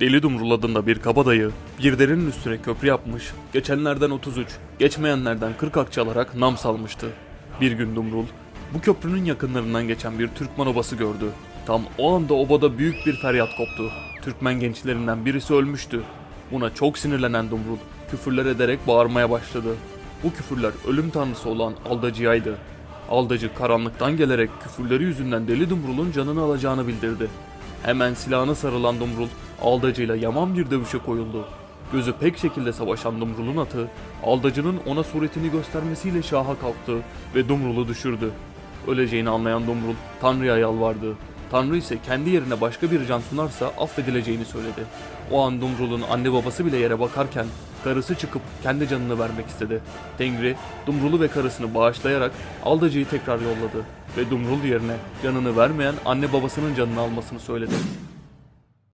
Deli Dumrul adında bir kabadayı bir derinin üstüne köprü yapmış, geçenlerden 33, geçmeyenlerden 40 akçe alarak nam salmıştı. Bir gün Dumrul, bu köprünün yakınlarından geçen bir Türkmen obası gördü. Tam o anda obada büyük bir feryat koptu. Türkmen gençlerinden birisi ölmüştü. Buna çok sinirlenen Dumrul, küfürler ederek bağırmaya başladı. Bu küfürler ölüm tanrısı olan Aldacı'yaydı. Aldacı karanlıktan gelerek küfürleri yüzünden Deli Dumrul'un canını alacağını bildirdi. Hemen silahına sarılan Dumrul, Aldacı'yla yaman bir dövüşe koyuldu. Gözü pek şekilde savaşan Dumrul'un atı, Aldacı'nın ona suretini göstermesiyle şaha kalktı ve Dumrul'u düşürdü. Öleceğini anlayan Dumrul, Tanrı'ya yalvardı. Tanrı ise kendi yerine başka bir can sunarsa affedileceğini söyledi. O an Dumrul'un anne babası bile yere bakarken karısı çıkıp kendi canını vermek istedi. Tengri, Dumrul'u ve karısını bağışlayarak Aldacı'yı tekrar yolladı ve Dumrul yerine canını vermeyen anne babasının canını almasını söyledi.